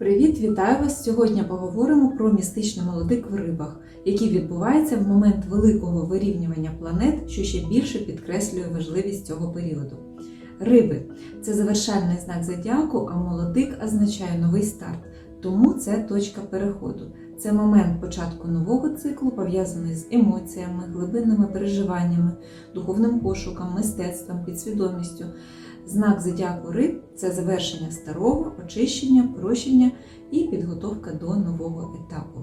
Привіт, вітаю вас! Сьогодні поговоримо про містичний молодик в рибах, який відбувається в момент великого вирівнювання планет, що ще більше підкреслює важливість цього періоду. Риби це завершальний знак зодіаку, а молодик означає новий старт. Тому це точка переходу. Це момент початку нового циклу, пов'язаний з емоціями, глибинними переживаннями, духовним пошуком, мистецтвом, підсвідомістю. Знак зодіаку риб це завершення старого, очищення, прощення і підготовка до нового етапу.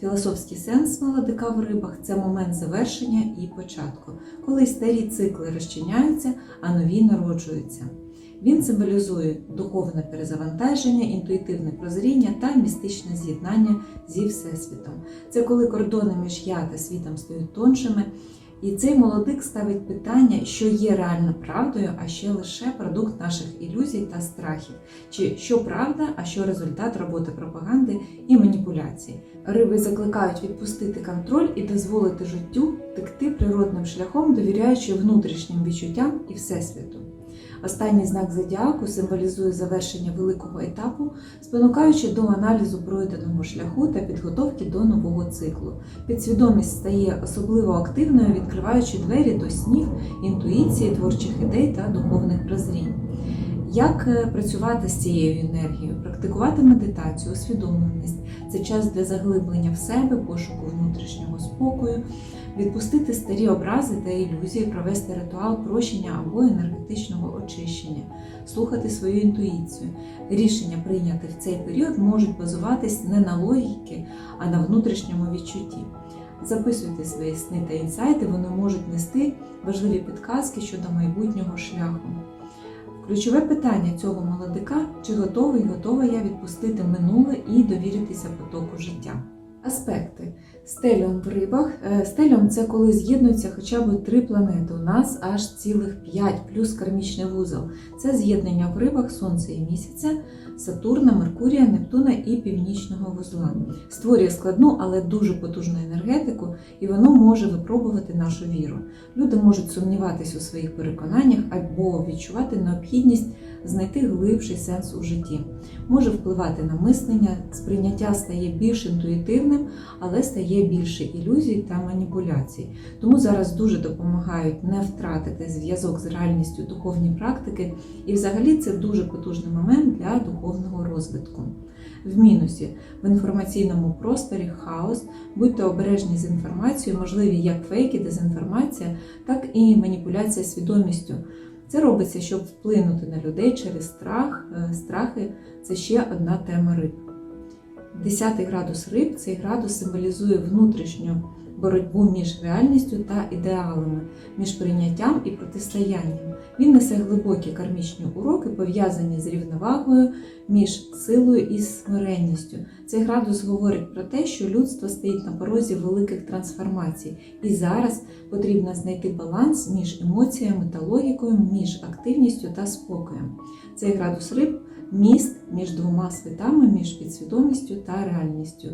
Філософський сенс молодика в рибах це момент завершення і початку, коли старі цикли розчиняються, а нові народжуються. Він символізує духовне перезавантаження, інтуїтивне прозріння та містичне з'єднання зі Всесвітом. Це коли кордони між я та світом стають тоншими. І цей молодик ставить питання, що є реально правдою, а ще лише продукт наших ілюзій та страхів, чи що правда, а що результат роботи пропаганди і маніпуляції. Риби закликають відпустити контроль і дозволити життю текти природним шляхом, довіряючи внутрішнім відчуттям і всесвіту. Останній знак зодіаку символізує завершення великого етапу, спонукаючи до аналізу пройденого шляху та підготовки до нового циклу. Підсвідомість стає особливо активною, відкриваючи двері до снів, інтуїції, творчих ідей та духовних прозрінь. Як е, працювати з цією енергією, практикувати медитацію, усвідомленість це час для заглиблення в себе, пошуку внутрішнього спокою, відпустити старі образи та ілюзії, провести ритуал прощення або енергетичного очищення, слухати свою інтуїцію. Рішення, прийняті в цей період, можуть базуватись не на логіки, а на внутрішньому відчутті. Записуйте свої сни та інсайти, вони можуть нести важливі підказки щодо майбутнього шляху. Ключове питання цього молодика чи готовий, готова я відпустити минуле і довіритися потоку життя. Аспекти. Стеліум в рибах. Е, це коли з'єднуються хоча б три планети. У нас аж цілих п'ять, плюс кармічний вузол. Це з'єднання в рибах Сонця і місяця, Сатурна, Меркурія, Нептуна і Північного вузла. Створює складну, але дуже потужну енергетику, і воно може випробувати нашу віру. Люди можуть сумніватись у своїх переконаннях або відчувати необхідність знайти глибший сенс у житті. Може впливати на мислення, сприйняття стає більш інтуїтивним, але стає більше ілюзій та маніпуляцій. Тому зараз дуже допомагають не втратити зв'язок з реальністю духовні практики, і взагалі це дуже потужний момент для духовного розвитку. В мінусі в інформаційному просторі хаос, будьте обережні з інформацією, можливі як фейки, дезінформація, так і маніпуляція свідомістю. Це робиться, щоб вплинути на людей через страх. Е, Страхи це ще одна тема риб. Десятий градус риб цей градус символізує внутрішню боротьбу між реальністю та ідеалами, між прийняттям і протистоянням. Він несе глибокі кармічні уроки, пов'язані з рівновагою між силою і смиренністю. Цей градус говорить про те, що людство стоїть на порозі великих трансформацій, і зараз потрібно знайти баланс між емоціями та логікою, між активністю та спокоєм. Цей градус риб міст між двома світами, між підсвідомістю та реальністю.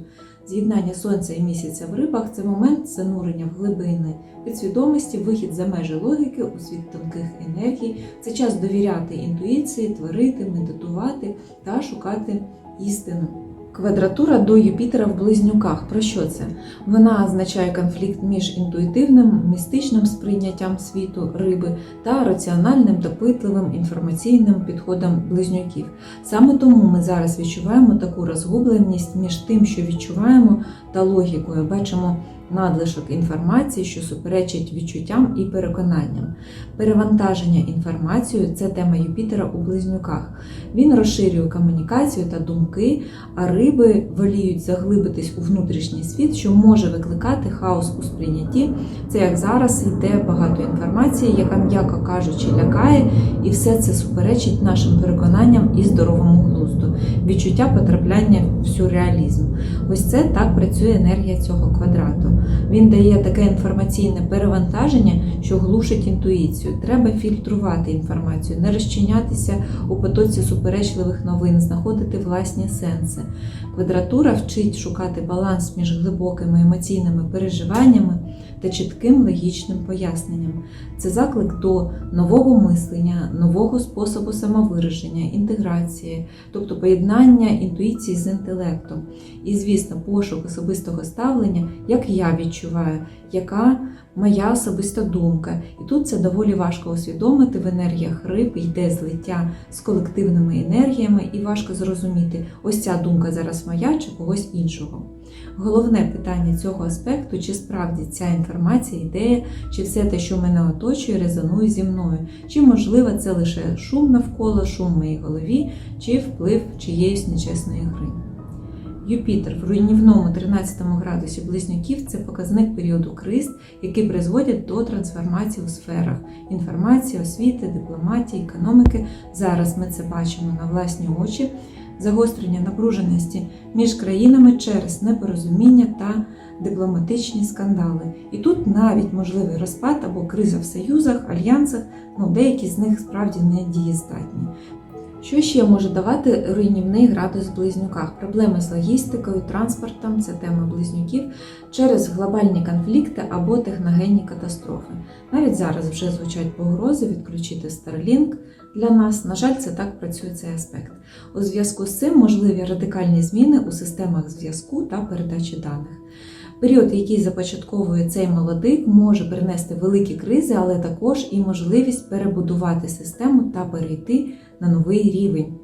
З'єднання сонця і місяця в рибах це момент занурення в глибини підсвідомості, вихід за межі логіки у світ тонких енергій. Це час довіряти інтуїції, творити, медитувати та шукати істину. Квадратура до Юпітера в близнюках. Про що це? Вона означає конфлікт між інтуїтивним, містичним сприйняттям світу риби та раціональним, допитливим інформаційним підходом близнюків. Саме тому ми зараз відчуваємо таку розгубленість між тим, що відчуваємо, та логікою. Бачимо надлишок інформації, що суперечить відчуттям і переконанням. Перевантаження інформацією це тема Юпітера у близнюках. Він розширює комунікацію та думки, а риби воліють заглибитись у внутрішній світ, що може викликати хаос у сприйнятті. Це як зараз йде багато інформації, яка, м'яко кажучи, лякає, і все це суперечить нашим переконанням і здоровому глузду, відчуття потрапляння в сюрреалізм. Ось це так працює енергія цього квадрату. Він дає таке інформаційне перевантаження, що глушить інтуїцію. Треба фільтрувати інформацію, не розчинятися у потоці суперечливих новин, знаходити власні сенси. Квадратура вчить шукати баланс між глибокими емоційними переживаннями та чітким логічним поясненням. Це заклик до нового мислення, нового способу самовираження, інтеграції, тобто поєднання інтуїції з інтелектом. І, звісно, пошук особистого ставлення, як я відчуваю, яка моя особиста думка. І тут це доволі важко усвідомити в енергіях риб, йде злиття з колективними енергіями, і важко зрозуміти, ось ця думка зараз моя чи когось іншого. Головне питання цього аспекту, чи справді ця інформація, ідея, чи все те, що мене оточує, резонує зі мною, чи можливо це лише шум навколо, шум в моїй голові, чи вплив чиєїсь нечесної гри. Юпітер в руйнівному 13 градусі близнюків це показник періоду криз, який призводять до трансформації у сферах інформації, освіти, дипломатії, економіки. Зараз ми це бачимо на власні очі, загострення напруженості між країнами через непорозуміння та дипломатичні скандали. І тут навіть можливий розпад або криза в союзах, альянсах, ну деякі з них справді не дієздатні. Що ще може давати руйнівний градус в близнюках? Проблеми з логістикою, транспортом, це тема близнюків, через глобальні конфлікти або техногенні катастрофи. Навіть зараз вже звучать погрози відключити Starlink для нас. На жаль, це так працює цей аспект. У зв'язку з цим можливі радикальні зміни у системах зв'язку та передачі даних. Період, який започатковує цей молодик, може принести великі кризи, але також і можливість перебудувати систему та перейти на новий рівень.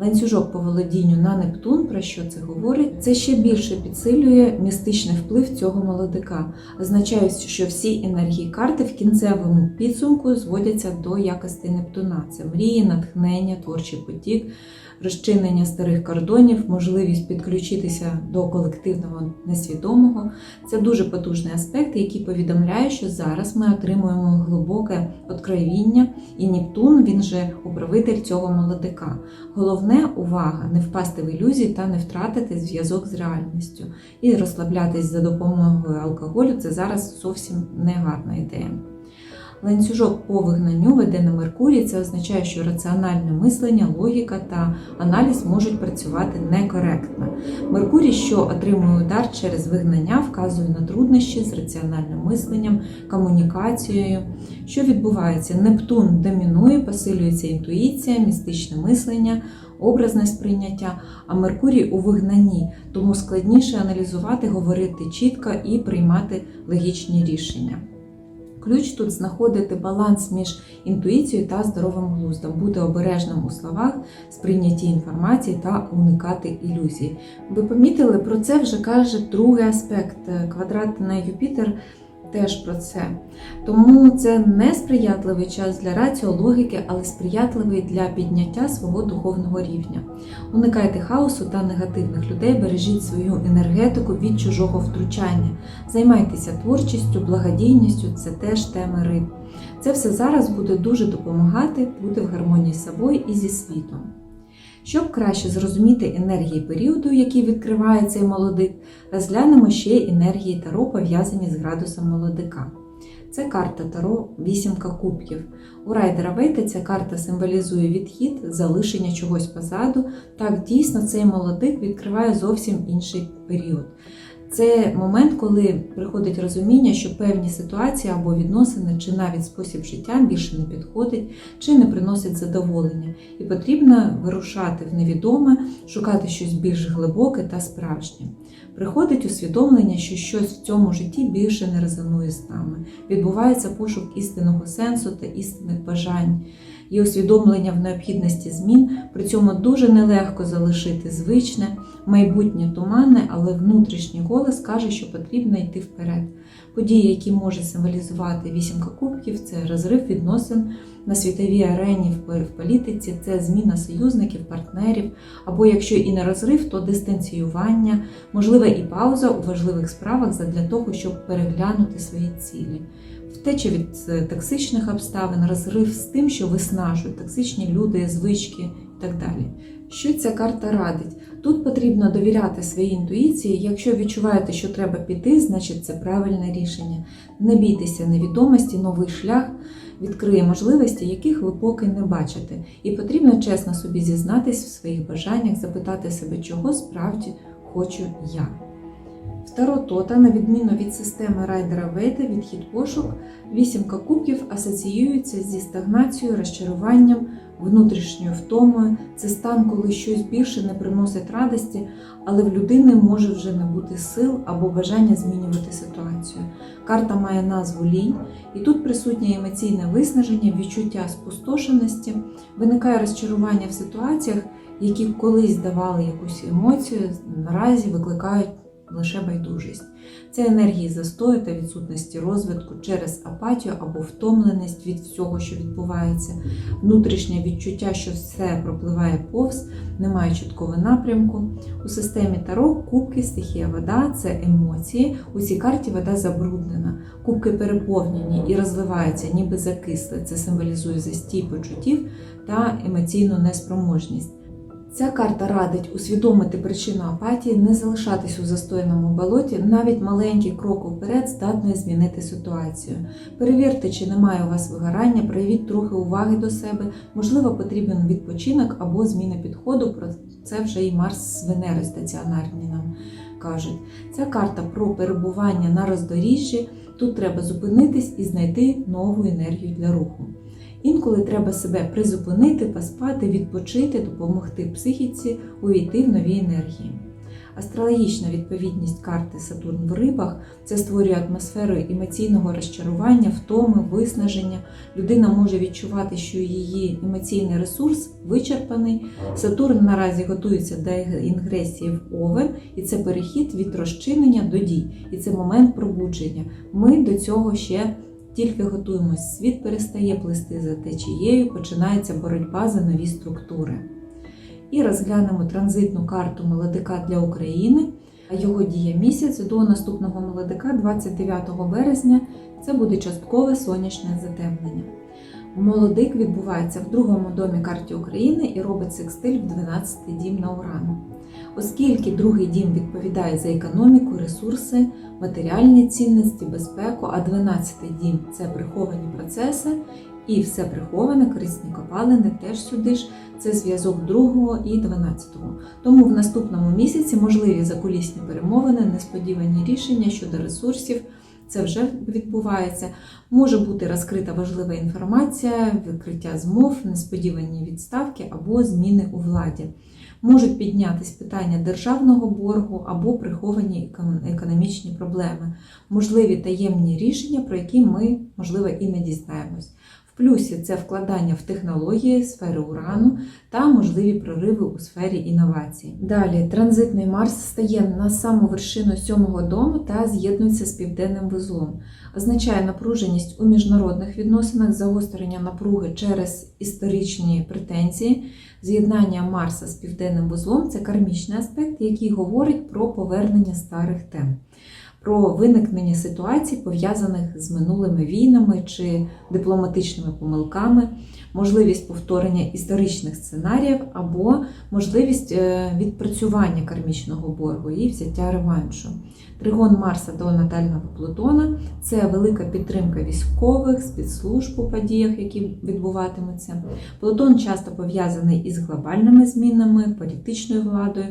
Ланцюжок по володінню на Нептун, про що це говорить, це ще більше підсилює містичний вплив цього молодика, означає, що всі енергії карти в кінцевому підсумку зводяться до якості Нептуна. Це мрії, натхнення, творчий потік, розчинення старих кордонів, можливість підключитися до колективного несвідомого. Це дуже потужний аспект, який повідомляє, що зараз ми отримуємо глибоке откровіння, і Нептун він же управитель цього молодика. Головне увага не впасти в ілюзії та не втратити зв'язок з реальністю. І розслаблятись за допомогою алкоголю це зараз зовсім не гарна ідея. Ланцюжок по вигнанню веде на Меркурій, це означає, що раціональне мислення, логіка та аналіз можуть працювати некоректно. Меркурій, що отримує удар через вигнання, вказує на труднощі з раціональним мисленням, комунікацією. Що відбувається? Нептун домінує, посилюється інтуїція, містичне мислення, образне сприйняття, а Меркурій у вигнанні, тому складніше аналізувати, говорити чітко і приймати логічні рішення. Ключ тут знаходити баланс між інтуїцією та здоровим глуздом, бути обережним у словах, сприйнятті інформації та уникати ілюзій. Ви помітили, про це вже каже другий аспект. Квадрат на Юпітер теж про це. Тому це не сприятливий час для раціо, логіки, але сприятливий для підняття свого духовного рівня. Уникайте хаосу та негативних людей, бережіть свою енергетику від чужого втручання. Займайтеся творчістю, благодійністю це теж теми риб. Це все зараз буде дуже допомагати бути в гармонії з собою і зі світом. Щоб краще зрозуміти енергії періоду, який відкриває цей молодик, розглянемо ще енергії Таро, пов'язані з градусом молодика. Це карта Таро вісімка кубків. У райдера Вейта ця карта символізує відхід, залишення чогось позаду. Так, дійсно, цей молодик відкриває зовсім інший період. Це момент, коли приходить розуміння, що певні ситуації або відносини, чи навіть спосіб життя більше не підходить, чи не приносить задоволення, і потрібно вирушати в невідоме, шукати щось більш глибоке та справжнє. Приходить усвідомлення, що щось в цьому житті більше не резонує з нами. Відбувається пошук істинного сенсу та істинних бажань. Є усвідомлення в необхідності змін, при цьому дуже нелегко залишити звичне, майбутнє туманне, але внутрішній голос каже, що потрібно йти вперед. Події, які може символізувати вісімка кубків, це розрив відносин на світовій арені в політиці, це зміна союзників, партнерів, або якщо і не розрив, то дистанціювання, можлива і пауза у важливих справах задля того, щоб переглянути свої цілі. Втеча від е, токсичних обставин, розрив з тим, що виснажують токсичні люди, звички і так далі. Що ця карта радить? Тут потрібно довіряти своїй інтуїції. Якщо відчуваєте, що треба піти, значить це правильне рішення. Не бійтеся невідомості, новий шлях відкриє можливості, яких ви поки не бачите. І потрібно чесно собі зізнатись в своїх бажаннях, запитати себе, чого справді хочу я. В Таро на відміну від системи райдера Вейта, відхід пошук, вісімка кубків асоціюється зі стагнацією, розчаруванням, внутрішньою втомою. Це стан, коли щось більше не приносить радості, але в людини може вже не бути сил або бажання змінювати ситуацію. Карта має назву лінь, і тут присутнє емоційне виснаження, відчуття спустошеності, виникає розчарування в ситуаціях, які колись давали якусь емоцію, наразі викликають лише байдужість. Це енергії застою та відсутності розвитку через апатію або втомленість від всього, що відбувається, внутрішнє відчуття, що все пропливає повз, немає чіткого напрямку. У системі Таро кубки, стихія вода це емоції. У цій карті вода забруднена, кубки переповнені і розвиваються, ніби закисли. Це символізує застій почуттів та емоційну неспроможність. Ця карта радить усвідомити причину апатії, не залишатись у застояному болоті, навіть маленький крок уперед здатний змінити ситуацію. Перевірте, чи немає у вас вигорання, проявіть трохи уваги до себе, можливо, потрібен відпочинок або зміна підходу. Про це вже і Марс з Венери стаціонарні нам кажуть. Ця карта про перебування на роздоріжжі. Тут треба зупинитись і знайти нову енергію для руху. Інколи треба себе призупинити, поспати, відпочити, допомогти психіці увійти в нові енергії. Астрологічна відповідність карти Сатурн в рибах це створює атмосферу емоційного розчарування, втоми, виснаження. Людина може відчувати, що її емоційний ресурс вичерпаний. Сатурн наразі готується до інгресії в Овен, і це перехід від розчинення до дій, і це момент пробудження. Ми до цього ще тільки готуємось, світ перестає плисти за течією, починається боротьба за нові структури. І розглянемо транзитну карту молодика для України. Його дія місяць до наступного молодика, 29 березня, це буде часткове сонячне затемнення. Молодик відбувається в другому домі карті України і робить секстиль в 12-й дім на уран. Оскільки другий дім відповідає за економіку, ресурси, матеріальні цінності, безпеку, а 12-й дім це приховані процеси і все приховане, корисні копалини теж сюди ж. Це зв'язок 2 і 12. Тому в наступному місяці можливі закулісні перемовини, несподівані рішення щодо ресурсів. Це вже відбувається. Може бути розкрита важлива інформація, викриття змов, несподівані відставки або зміни у владі. Можуть піднятись питання державного боргу або приховані економічні проблеми, можливі таємні рішення, про які ми, можливо, і не дізнаємось. Плюсі це вкладання в технології, сфери урану та можливі прориви у сфері інновацій. Далі транзитний Марс стає на саму вершину сьомого дому та з'єднується з південним вузлом. Означає напруженість у міжнародних відносинах, загострення напруги через історичні претензії. З'єднання Марса з південним вузлом це кармічний аспект, який говорить про повернення старих тем, про виникнення ситуацій, пов'язаних з минулими війнами чи дипломатичними помилками, можливість повторення історичних сценаріїв або можливість е, відпрацювання кармічного боргу і взяття реваншу. Тригон Марса до натального Плутона це велика підтримка військових, спецслужб у подіях, які відбуватимуться. Плутон часто пов'язаний із глобальними змінами, політичною владою,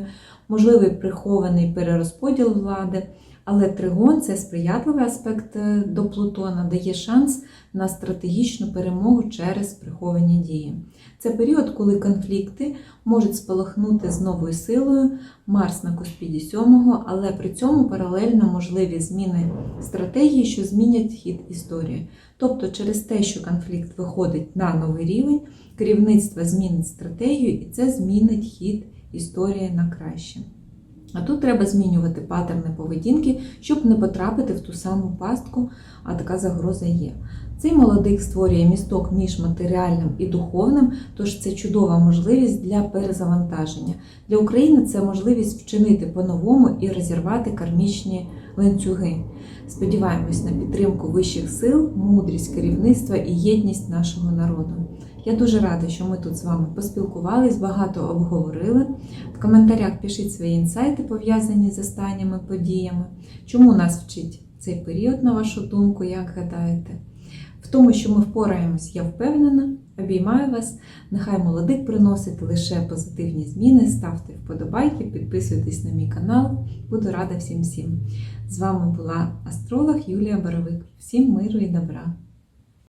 можливий прихований перерозподіл влади. Але тригон це сприятливий аспект е, до Плутона, дає шанс на стратегічну перемогу через приховані дії. Це період, коли конфлікти можуть спалахнути з новою силою, Марс на Коспіді 7, але при цьому паралельно можливі зміни стратегії, що змінять хід історії. Тобто, через те, що конфлікт виходить на новий рівень, керівництво змінить стратегію, і це змінить хід історії на краще. А тут треба змінювати паттерни поведінки, щоб не потрапити в ту саму пастку, а така загроза є. Цей молодик створює місток між матеріальним і духовним, тож це чудова можливість для перезавантаження. Для України це можливість вчинити по-новому і розірвати кармічні ланцюги. Сподіваємось на підтримку вищих сил, мудрість керівництва і єдність нашого народу. Я дуже рада, що ми тут з вами поспілкувались, багато обговорили. В коментарях пишіть свої інсайти, пов'язані з останніми подіями. Чому нас вчить цей період, на вашу думку, як гадаєте? В тому, що ми впораємось, я впевнена. Обіймаю вас. Нехай молодик приносить лише позитивні зміни. Ставте вподобайки, підписуйтесь на мій канал. Буду рада всім всім. З вами була астролог Юлія Боровик. Всім миру і добра!